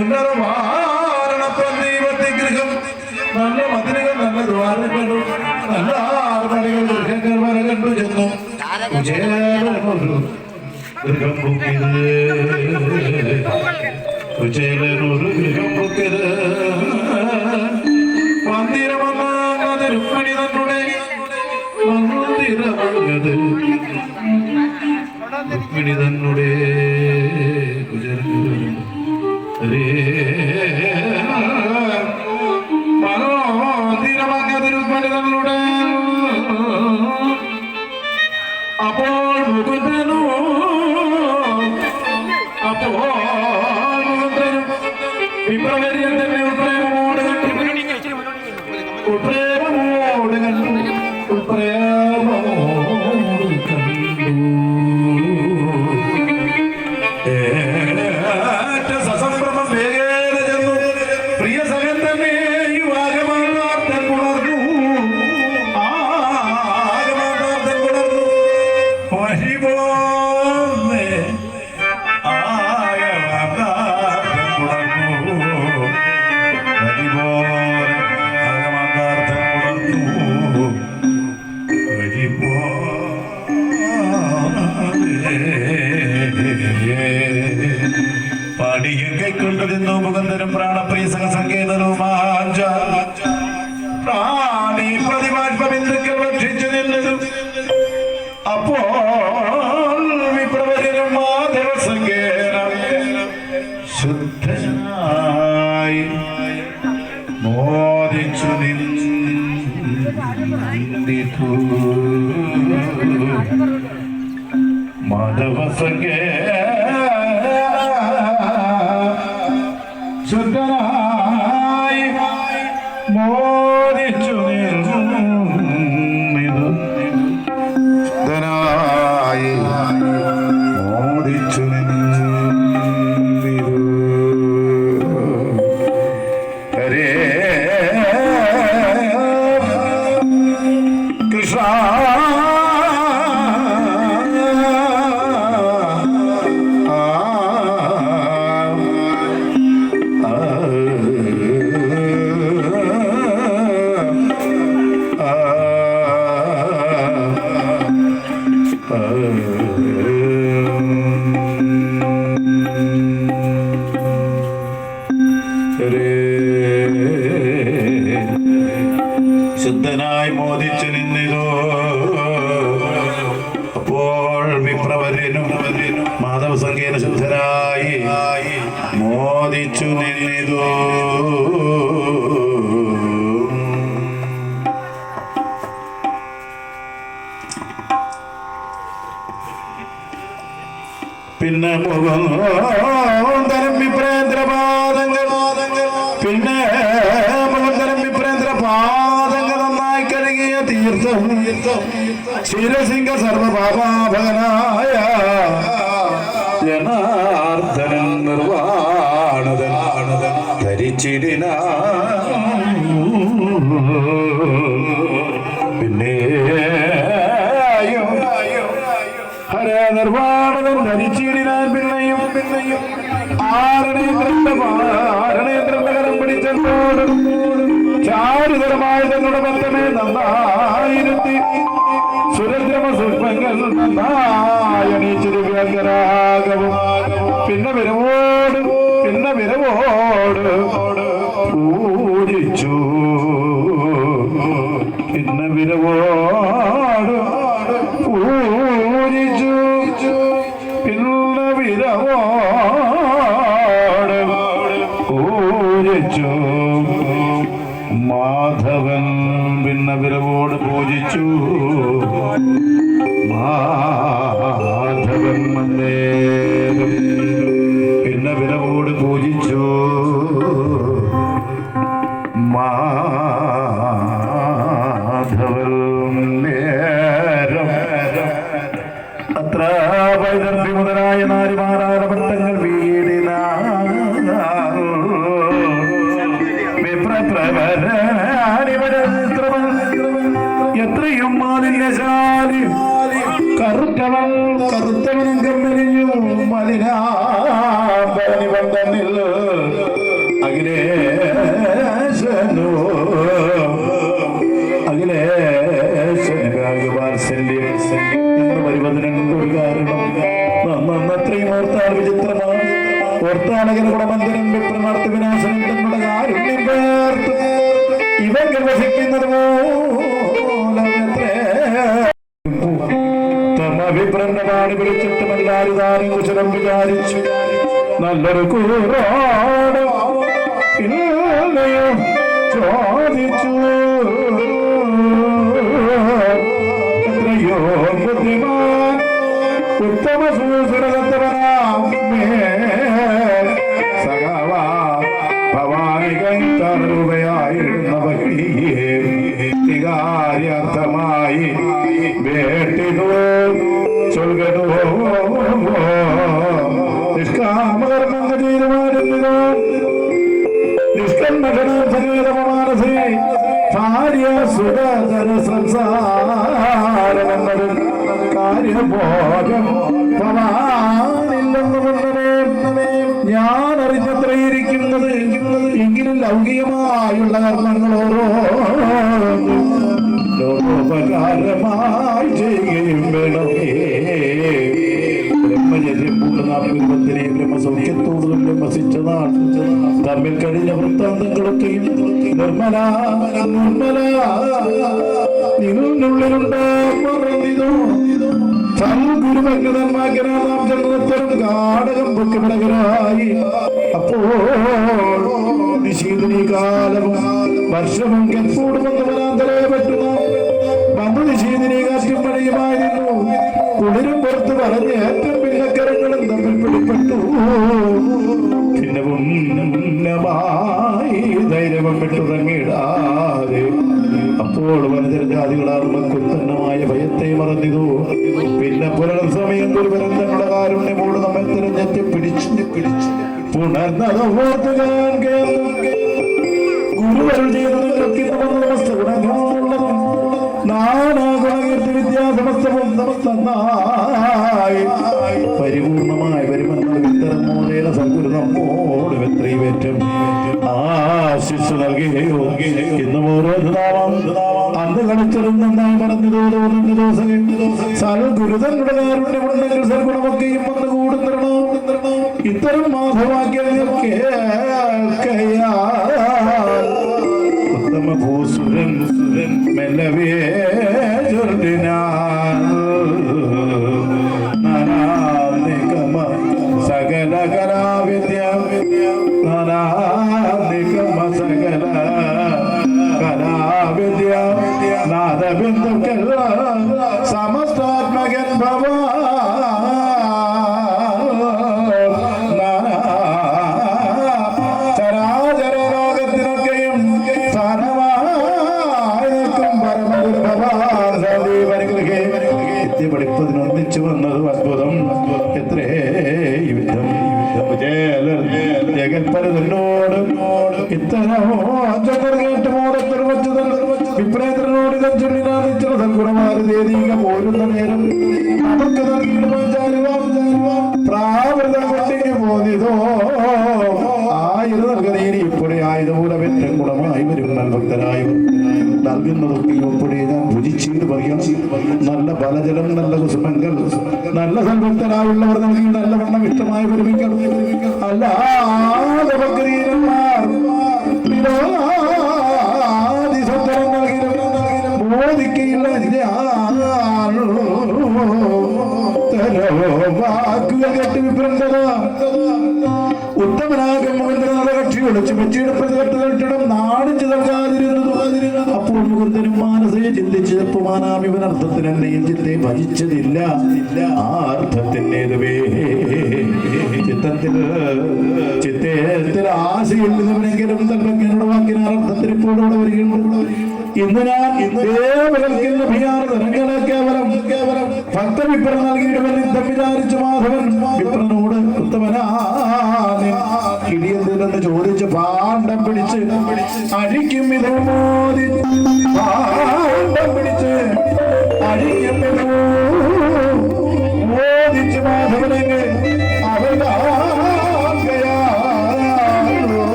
ഉന്നതമാരണപ്പം ദൈവത്തെ നല്ല മതിലുകൾ നല്ല ദ്വാരങ്ങളും നല്ല ആർമണികൾ ഗൃഹങ്ങൾ കണ്ടു ചെന്നു. ഗൃഹം പൊക്കിയത് ഗൃഹം പൊക്കിയത് മന്ദിരമല്ലാതെ രുക്മിണി തന്നുടെ. മന്ദിരമല്ലത് രുക്മിണി മനോധീരമങ്ങതിരുമണികളുടെ അപ്പോൾ മുകുന്ദനോ അപ്പോൾ മുകുന്ദനും വിപ്രവര്യൻ തന്നെ ഉൾപ്രേമോട് പിന്നെ മുളങ്കരം വിപ്രേന്ദ്ര പാദങ്ങൾ നന്നായി കഴുകിയ തീർത്ഥം ക്ഷീരസിംഗ സർവപാപാഭകനായ ജനാർദ്ദനൻ നിർവാണതൻ ധരിച്ചിടിന. പിന്നെയോ ഹരേ നിർവാണതൻ ധരിച്ചിടിനാൻ പിന്നെയും പിന്നെയും ആരണേന്ദ്രന്റെ കരം പിടിച്ചോട് ചാരുതരമായ തങ്ങളുടെ ബന്ധമേ നന്നായിരുത്തി. സുരദ്രമ ശില്പങ്ങൾ നന്നായണീച്ചിരുവ്യങ്കരാഗവും പിന്നെ വിരവോട് പിന്നെ വിരവോട്. Spider, primo വിപ്രനടത്തി വിനാശനം തങ്ങളുടെ കാരുണ്യം പേർത്ത് വസിക്കുന്നത് മൂലമത്രേ. തമഭിപ്രണ്ണമാണ് വിളിച്ചിട്ടും എല്ലാരും കുശലം വിചാരിച്ചു. നല്ലൊരു കൂറോട് ചോദിച്ചു. അറിഞ്ഞത്രയിരിക്കുന്നത് എങ്കിലും ലൗകികമായുള്ള കർമ്മങ്ങളോ ലോകോപകാരമായി ചെയ്യുകയും വേണമേ ബ്രഹ്മചര്യം പൂർണനാഭ്യുപത്തിനെ ബ്രഹ്മസൗഖ്യത്തോടും ബ്രഹ്മസിച്ചതാണ് തമ്മിൽ കഴിഞ്ഞ വൃത്താന്തങ്ങളൊക്കെയും നിർമ്മല നിർമ്മല നിന്നുള്ളിലുണ്ട് സൽഗുരുഭക്തന്മാക്കനാം ചന്ദ്രത്തരം കാടകം പൊക്കിമടകരായി അപ്പോൾ നിശീതനീ കാലവും വർഷവും കെപ്പോടുമെന്ന് വരാന്തരേ കാറ്റും കുളിരും പുറത്ത് പറഞ്ഞ് ഏറ്റവും പിന്നക്കരങ്ങളും തമ്മിൽ പിടിപ്പെട്ടു. പിന്നെ ഉന്നമായി ധൈര്യം വിട്ടുറങ്ങിയിടാതെ അപ്പോൾ വനജാതികളാർന്ന കുത്തന്നമായ ഭയത്തെ മറന്നിതു. പിന്നെ പുലർ സമയം ഗുരുവരൻ തങ്ങളുടെ കാരുണ്യമോട് നമ്മെ തിരഞ്ഞെത്തി പിടിച്ചു പിടിച്ചു പുണർന്നത് ഓർത്ത് ഞാൻ കേൾക്കും. ഗുരുവരൻ ഗുണകീർത്തി വിദ്യാസമസ്തവും നമസ്തന്നായി പരിപൂർണമായി വരുമെന്നത് വിത്തരമോദേന സദ്ഗുരു നമ്മോട് എത്രയുമേറ്റം ആശിസ് നൽകുകയോ ഇന്നും ഓരോ നാമം അന്ന് കളിച്ചതും നന്നായി പറഞ്ഞതോ തോന്നുന്ന ദിവസം സൽഗുരുതങ്ങളുടെ കാരുണ്യമുണ്ടെങ്കിൽ സൽഗുണമൊക്കെയും വന്ന് കൂടുന്നിരണോ ഇത്തരം മാധവാക്യങ്ങൾ കേൾക്കയാ മെല്ലവേ ചൊല്ലിനാൽ വിപ്രേതനോട് ചൊല്ലിനാദിച്ചുള്ള സൽഗുണമാരുതേതീക പോരുന്ന നേരം നമുക്ക് നല്ല ഫലജലം നല്ല കുസുമങ്ങൾ നല്ല സൽഭക്തരായുള്ളവർ നൽകി നല്ല വണ്ണം ഇഷ്ടമായ വരുമിക്കണം അല്ലാതെ വാക്കുകൾ കേട്ട് വിഭ്രന്തത ഉത്തമനാകെ മുകുന്ദൻ നല്ല കക്ഷി ഒളിച്ച് മെച്ചിയുടെ പ്രതികട്ട് കെട്ടിടം നാട് നൽകാതിരുന്നത് അപ്പോൾ മുകുന്ദനും മാനസയെ ചിന്തിച്ച് ഇവൻ അർത്ഥത്തിന് എന്നെയും ചിന്തയെ ഭജിച്ചതില്ല ആ അർത്ഥത്തിനേതുവേ ചിത്തത്തിൽ ചിത്തേത്തിൽ ആശയില്ലെന്നവനെങ്കിലും തൽപ്പജ്ഞനോട് വാക്കിനാൽ അർത്ഥത്തിൽ ഇപ്പോൾ ഇവിടെ വരികയുണ്ട്. ഇന്ന് ഞാൻ ദേവകൽക്കുന്ന ഭിയാർ നിറങ്ങളെ കേവലം. കേവലം ഭക്തവിപ്ര നൽകിയിടുവൻ യുദ്ധം വിചാരിച്ചു മാധവൻ. വിപ്രനോട് ഉത്തമനാണ്. കിടിയെന്തിനെന്ന് ചോദിച്ച് പാണ്ഡം പിടിച്ച് അഴിക്കും ഇത് മോദി പിടിച്ച് അഴിക്കും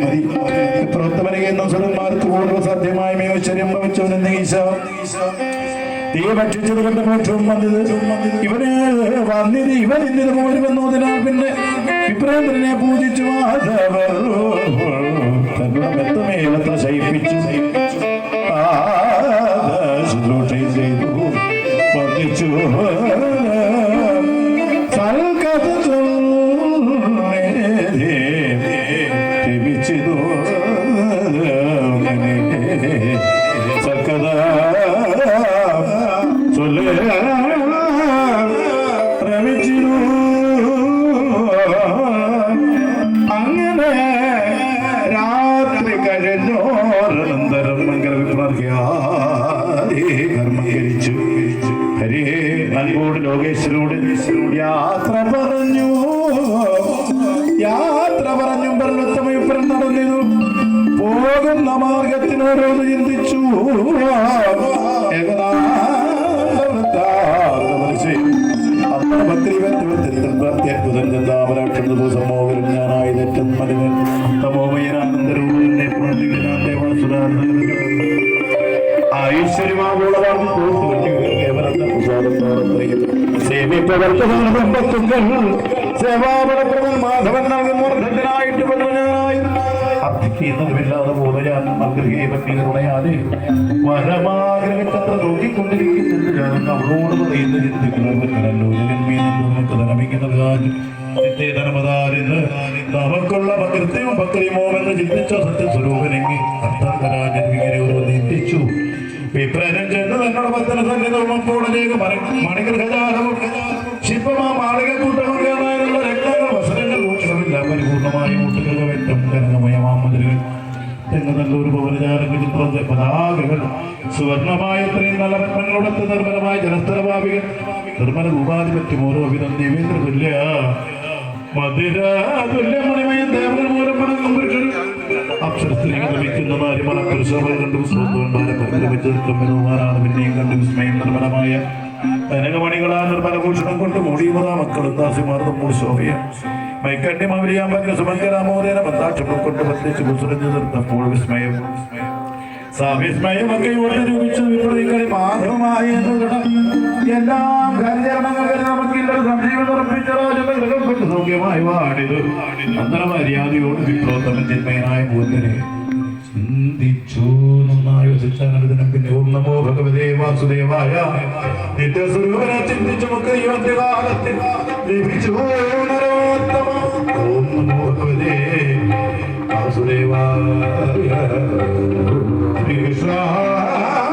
മതി പ്രവർത്തമനകയെന്ന സ്വരന്മാർക്ക് പൂർവ സാധ്യമായ മേശ്വര്യം ഭവിച്ചവനെന്ന് ഈശ തീ ഭക്ഷിച്ചത് കണ്ട മോക്ഷവും വന്നത് ഇവന് വന്നത് ഇവൻ ഇന്നിത് പോരുമെന്നതിനാൽ പിന്നെ വിപ്രേന്ദ്രനെ പൂജിച്ചു മാധവർ തങ്ങളുടെ മെത്തമേലത്ര ശയിപ്പിച്ചു ശയിപ്പിച്ചു ആ ശുശ്രൂഷയും ചെയ്തു വന്നിച്ചു അങ്ങനെ രാത്രി കഴിഞ്ഞോരനന്തരം മംഗളവിപ്രഹ്യാദി കർമ്മം കഴിച്ചു. ഹരേ അൻപോട് ലോകേശ്വരോട് യാത്ര പറഞ്ഞു. യാത്ര പറഞ്ഞു പർവത്തമയപ്പുറം നടന്നിരു പോകുന്ന മാർഗത്തിനോരോന്ന് ചിന്തിച്ചു. ഭക്തിവൻ ഞാനായി തെറ്റൻ മലിനൻ തമോമയനാനന്ദരൂപനെ സേവാപരപ്രദൻ മാധവൻ നൽകുന്ന വർദ്ധത്തിനായിട്ട് പതിനായി പോലെ ഞാൻ മകൃഹേപത്തിലുണയാതെ വരമാഗ്രഹത്തത്ര നോക്കിക്കൊണ്ടിരിക്കുന്നുണ്ട് ഞാൻ അവളോട് പറയുന്ന ചിന്തിക്കുന്നല്ലോ ജഗന്മീൻ നമുക്ക് ധനമിക്ക് നൽകാൻ നമുക്കുള്ള ഭക്തിയും ഭക്തിയുമോ എന്ന് ചിന്തിച്ച സത്യസ്വരൂപനെങ്കിൽ അർത്ഥം തരാൻ ജന്മിങ്ങനെ ഒരു നിന്ദിച്ചു വിപ്രനം ചെന്ന് തങ്ങളുടെ ഭക്തന സന്നിധവും അപ്പോഴേക്ക് മണിഗ്രഹജാലവും ശില്പമാ മാളിക കൂട്ടവും രക്തങ്ങൾ വസനങ്ങൾ പരിപൂർണമായ മുട്ടുകൾ വെട്ടം കനകമയമാമതിരുകൾ എന്ന് നല്ലൊരു ഭവനജാലക ചിത്രത്തെ പതാകകൾ സുവർണമായ ഇത്രയും നല്ല പത്മങ്ങളോടൊത്ത് നിർമ്മലമായ ജലസ്ഥലഭാവികൾ നിർമ്മല രൂപാധിപത്യം ഓരോ വിധം ദേവേന്ദ്ര തുല്യ. മധുര തുല്യമണിമയ ദേവകൾ മൂലം പണങ്ങും പുരുഷനും അക്ഷരസ്ത്രീകൾ ലഭിക്കുന്ന മാരിമണ പുരുഷകൾ കണ്ടു സ്വന്തോന്മാരെ പരിശ്രമിച്ചെടുക്കുമെന്നുമാരാണ് പിന്നെയും കണ്ടു വിസ്മയം നിർമ്മലമായ. അനകമണികളാ നിർമ്മല കൊണ്ട് മൂടിയുമതാ മക്കളും ദാസിമാർദ്ദം മൂടി ശോഭയ അവരിയാൻ പറ്റുന്ന സുമങ്കരാമോദന ബന്ധാക്ഷങ്ങൾ കൊണ്ട് ബന്ധിച്ച് കുസുരഞ്ഞു നിർത്തപ്പോൾ വിസ്മയം. സാവിസ്മയമൊക്കെ ഇവിടെ രൂപിച്ച വിപ്രതികളെ മാധവമായി എല്ലാം കരുചരണങ്ങൾ നമുക്കില്ലൊരു രാജന്റെ ഗൃഹം സൗഖ്യമായി വാടിത് അന്തര മര്യാദയോട് വിപ്രോത്തമൻ ജന്മയനായ മൂന്നനെ ചിന്തിച്ചു നന്നായി വസിച്ചാനതിനും പിന്നെ ഓം നമോ ഭഗവതേ വാസുദേവായ. നിത്യസ്വരൂപനെ ചിന്തിച്ചു നമുക്ക് ഈ ലഭിച്ചു ഓം നമോ ഭഗവതേ വാസുദേവായ. ശ്രീകൃഷ്ണായ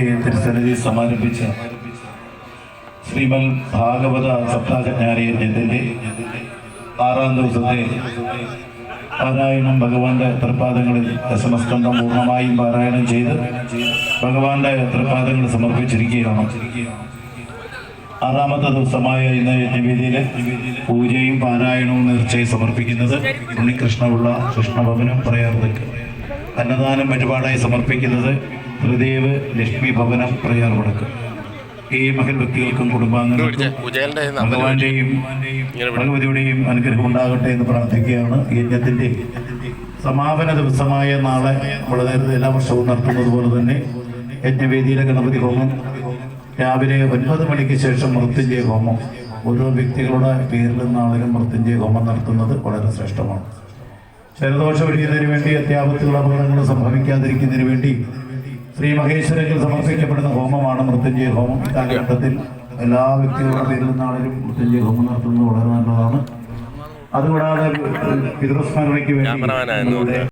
ഭഗവാന്റെ തിരുസന്നിധി സമാരംഭിച്ച ശ്രീമൽ ഭാഗവത സപ്താഹജ്ഞാനയജ്ഞത്തിന്റെ ആറാം ദിവസത്തെ പാരായണം ഭഗവാന്റെ തൃപ്പാദങ്ങളിൽ ദശമസ്കന്ധം പൂർണമായും പാരായണം ചെയ്ത് ഭഗവാന്റെ തൃപ്പാദങ്ങൾ സമർപ്പിച്ചിരിക്കുകയാണ്. ആറാമത്തെ ദിവസമായ ഇന്ന് യജ്ഞവേദിയിൽ പൂജയും പാരായണവും നേർച്ചയും സമർപ്പിക്കുന്നത് ഉണ്ണികൃഷ്ണപിള്ള കൃഷ്ണഭവനം പ്രയാർതക്ക് അന്നദാനം ഒരുപാടായി സമർപ്പിക്കുന്നത് ഹൃദയവ് ലക്ഷ്മി ഭവനം പ്രയാർ വടക്ക്. ഈ മഹൽ വ്യക്തികൾക്കും കുടുംബാംഗങ്ങൾക്കും ഭഗവാന്റെയും ഭഗവതിയുടെയും അനുഗ്രഹം ഉണ്ടാകട്ടെ എന്ന് പ്രാർത്ഥിക്കുകയാണ്. യജ്ഞത്തിന്റെ സമാപന ദിവസമായ നാളെ നമ്മൾ നേരത്തെ എല്ലാ വർഷവും നടത്തുന്നത് പോലെ തന്നെ യജ്ഞവേദിയിലെ ഗണപതി ഹോമം രാവിലെ ഒൻപത് മണിക്ക് ശേഷം മൃത്യുഞ്ജയ ഹോമം ഓരോ വ്യക്തികളുടെ പേരിലും നാളിലും മൃത്യുഞ്ജയ ഹോമം നടത്തുന്നത് വളരെ ശ്രേഷ്ഠമാണ്. ശരദോഷം ഒഴിയുന്നതിന് വേണ്ടി അത്യാപത്തുകൾ അപകടങ്ങൾ സംഭവിക്കാതിരിക്കുന്നതിന് വേണ്ടി ശ്രീ മഹേശ്വരയ്ക്ക് സമർപ്പിക്കപ്പെടുന്ന ഹോമമാണ് മൃത്യുഞ്ജയ ഹോമം. കാലഘട്ടത്തിൽ എല്ലാ വ്യക്തികളുടെ പേരിലും നാളിലും മൃത്യുഞ്ജയ ഹോമം നടത്തുന്നത് വളരെ നല്ലതാണ്. അതുകൂടാതെ പിതൃസ്മരണയ്ക്ക് വേണ്ടി